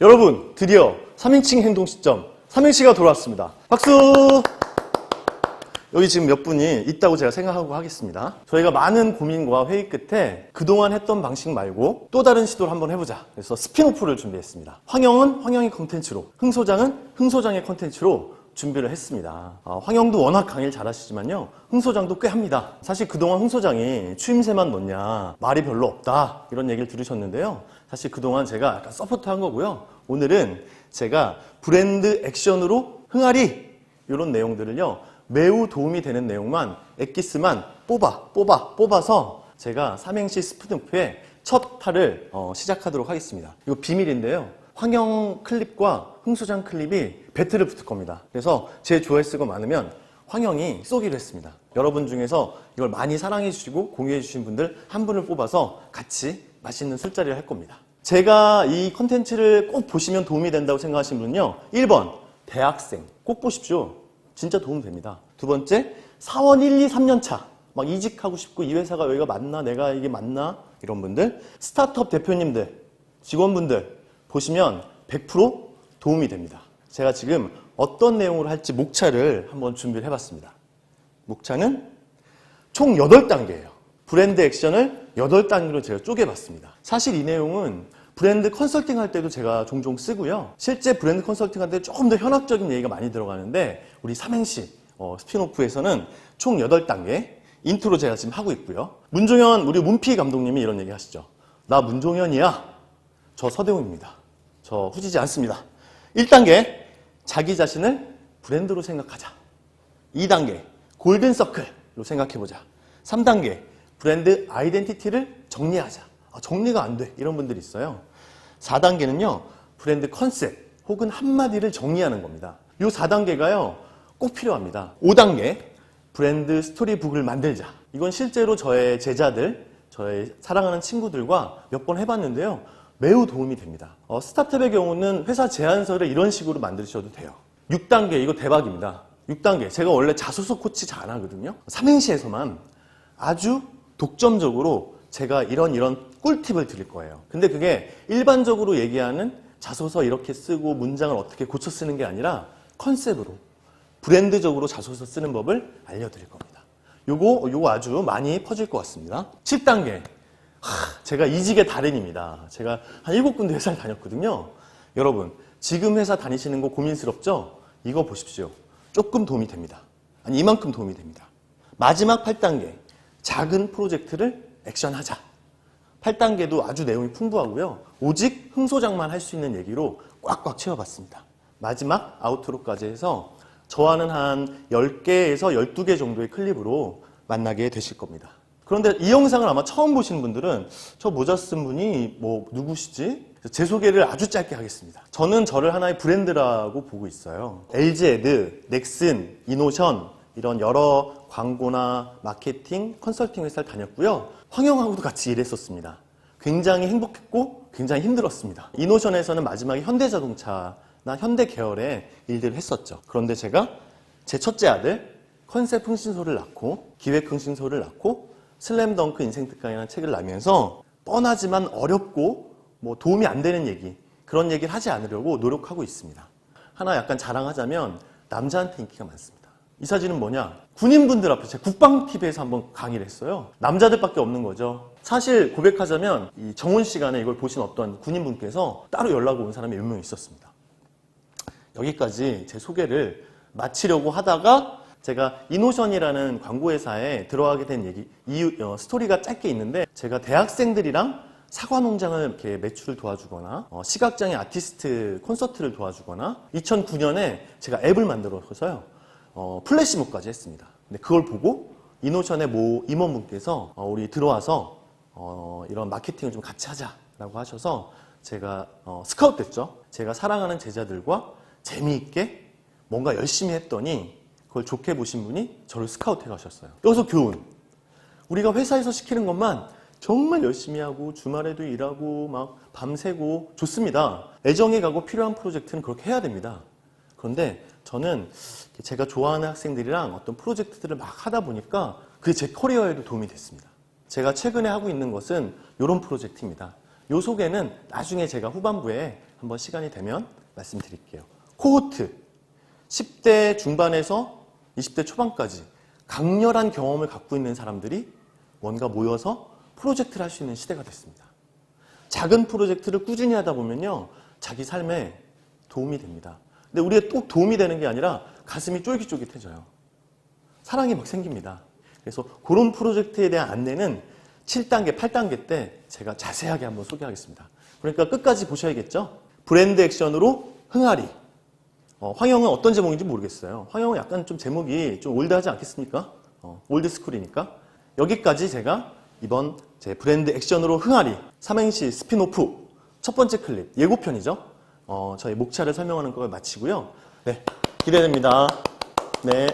여러분, 드디어 3인칭 행동 시점, 3행시가 돌아왔습니다. 박수! 여기 지금 몇 분이 있다고 제가 생각하고 하겠습니다. 저희가 많은 고민과 회의 끝에 그동안 했던 방식 말고 또 다른 시도를 한번 해보자. 그래서 스피노프를 준비했습니다. 황영은 황영의 컨텐츠로, 흥소장은 흥소장의 컨텐츠로 준비를 했습니다. 아, 황영도 워낙 강의를 잘하시지만요. 흥소장도 꽤 합니다. 사실 그동안 흥소장이 추임새만 넣냐, 말이 별로 없다. 이런 얘기를 들으셨는데요. 사실 그동안 제가 약간 서포트 한 거고요. 오늘은 제가 브랜드 액션으로 흥하리 이런 내용들을요. 매우 도움이 되는 내용만 엑기스만 뽑아 뽑아 뽑아서 제가 삼행시 스푸드프의 첫 탈을 어, 시작하도록 하겠습니다. 이거 비밀인데요. 황영 클립과 흥소장 클립이 배틀을 붙을 겁니다. 그래서 제 조회수가 많으면 황영이 쏘기로 했습니다. 여러분 중에서 이걸 많이 사랑해 주시고 공유해 주신 분들 한 분을 뽑아서 같이 맛있는 술자리를 할 겁니다. 제가 이 컨텐츠를 꼭 보시면 도움이 된다고 생각하시는 분은요. 1번 대학생 꼭 보십시오. 진짜 도움 됩니다. 두 번째, 사원 1, 2, 3년 차. 막 이직하고 싶고 이 회사가 여기가 맞나? 내가 이게 맞나? 이런 분들. 스타트업 대표님들, 직원분들 보시면 100% 도움이 됩니다. 제가 지금 어떤 내용으로 할지 목차를 한번 준비를 해봤습니다. 목차는 총 8단계예요. 브랜드 액션을 8단계로 제가 쪼개봤습니다. 사실 이 내용은 브랜드 컨설팅 할 때도 제가 종종 쓰고요. 실제 브랜드 컨설팅 할 때 조금 더 현학적인 얘기가 많이 들어가는데 우리 삼행시 어, 스피노프에서는 총 8단계 인트로 제가 지금 하고 있고요. 문종현 우리 문피 감독님이 이런 얘기 하시죠. 나 문종현이야. 저 서대웅입니다. 저 후지지 않습니다. 1단계 자기 자신을 브랜드로 생각하자. 2단계 골든서클로 생각해보자. 3단계 브랜드 아이덴티티를 정리하자. 아, 정리가 안 돼. 이런 분들이 있어요. 4단계는요. 브랜드 컨셉 혹은 한마디를 정리하는 겁니다. 이 4단계가요. 꼭 필요합니다. 5단계 브랜드 스토리북을 만들자. 이건 실제로 저의 제자들, 저의 사랑하는 친구들과 몇 번 해봤는데요. 매우 도움이 됩니다. 어, 스타트업의 경우는 회사 제안서를 이런 식으로 만드셔도 돼요. 6단계 이거 대박입니다. 6단계 제가 원래 자소서 코치 잘 안 하거든요. 삼행시에서만 아주 독점적으로 제가 이런 이런 꿀팁을 드릴 거예요. 근데 그게 일반적으로 얘기하는 자소서 이렇게 쓰고 문장을 어떻게 고쳐 쓰는 게 아니라 컨셉으로 브랜드적으로 자소서 쓰는 법을 알려드릴 겁니다. 요거 요거 아주 많이 퍼질 것 같습니다. 7단계 하, 제가 이직의 달인입니다. 제가 한 일곱 군데 회사를 다녔거든요. 여러분, 지금 회사 다니시는 거 고민스럽죠? 이거 보십시오. 조금 도움이 됩니다. 아니, 이만큼 도움이 됩니다. 마지막 8단계. 작은 프로젝트를 액션하자. 8단계도 아주 내용이 풍부하고요. 오직 흥소장만 할 수 있는 얘기로 꽉꽉 채워봤습니다. 마지막 아우트로까지 해서 저와는 한 10개에서 12개 정도의 클립으로 만나게 되실 겁니다. 그런데 이 영상을 아마 처음 보시는 분들은 저 모자 쓴 분이 뭐 누구시지? 제 소개를 아주 짧게 하겠습니다. 저는 저를 하나의 브랜드라고 보고 있어요. LG에드, 넥슨, 이노션 이런 여러 광고나 마케팅, 컨설팅 회사를 다녔고요. 황영하고도 같이 일했었습니다. 굉장히 행복했고 굉장히 힘들었습니다. 이노션에서는 마지막에 현대자동차나 현대 계열의 일들을 했었죠. 그런데 제가 제 첫째 아들 컨셉 흥신소를 낳고 기획 흥신소를 낳고 슬램덩크 인생 특강이라는 책을 나면서 뻔하지만 어렵고 뭐 도움이 안 되는 얘기 그런 얘기를 하지 않으려고 노력하고 있습니다. 하나 약간 자랑하자면 남자한테 인기가 많습니다. 이 사진은 뭐냐? 군인분들 앞에 제가 국방TV에서 한번 강의를 했어요. 남자들밖에 없는 거죠. 사실 고백하자면 이 정훈 시간에 이걸 보신 어떤 군인분께서 따로 연락 온 사람이 몇 명 있었습니다. 여기까지 제 소개를 마치려고 하다가 제가 이노션이라는 광고회사에 들어가게 된 얘기, 이유, 어, 스토리가 짧게 있는데 제가 대학생들이랑 사과 농장을 이렇게 매출을 도와주거나 어, 시각장애 아티스트 콘서트를 도와주거나 2009년에 제가 앱을 만들어서요 어, 플래시몹까지 했습니다. 근데 그걸 보고 이노션의 모 임원분께서 어, 우리 들어와서 어, 이런 마케팅을 좀 같이 하자라고 하셔서 제가 어, 스카웃 됐죠. 제가 사랑하는 제자들과 재미있게 뭔가 열심히 했더니 그걸 좋게 보신 분이 저를 스카우트해 가셨어요. 여기서 교훈. 우리가 회사에서 시키는 것만 정말 열심히 하고 주말에도 일하고 막 밤새고 좋습니다. 애정에 가고 필요한 프로젝트는 그렇게 해야 됩니다. 그런데 저는 제가 좋아하는 학생들이랑 어떤 프로젝트들을 막 하다 보니까 그게 제 커리어에도 도움이 됐습니다. 제가 최근에 하고 있는 것은 이런 프로젝트입니다. 요 소개는 나중에 제가 후반부에 한번 시간이 되면 말씀드릴게요. 코호트 10대 중반에서 20대 초반까지 강렬한 경험을 갖고 있는 사람들이 뭔가 모여서 프로젝트를 할 수 있는 시대가 됐습니다. 작은 프로젝트를 꾸준히 하다 보면요. 자기 삶에 도움이 됩니다. 근데 우리가 꼭 도움이 되는 게 아니라 가슴이 쫄깃쫄깃해져요. 사랑이 막 생깁니다. 그래서 그런 프로젝트에 대한 안내는 7단계, 8단계 때 제가 자세하게 한번 소개하겠습니다. 그러니까 끝까지 보셔야겠죠? 브랜드 액션으로 흥하리. 어, 황영은 어떤 제목인지 모르겠어요. 황영은 약간 좀 제목이 좀 올드하지 않겠습니까? 어, 올드스쿨이니까. 여기까지 제가 이번 제 브랜드 액션으로 흥하리 삼행시 스피노프 첫 번째 클립 예고편이죠. 어, 저희 목차를 설명하는 걸 마치고요. 네, 기대됩니다. 네.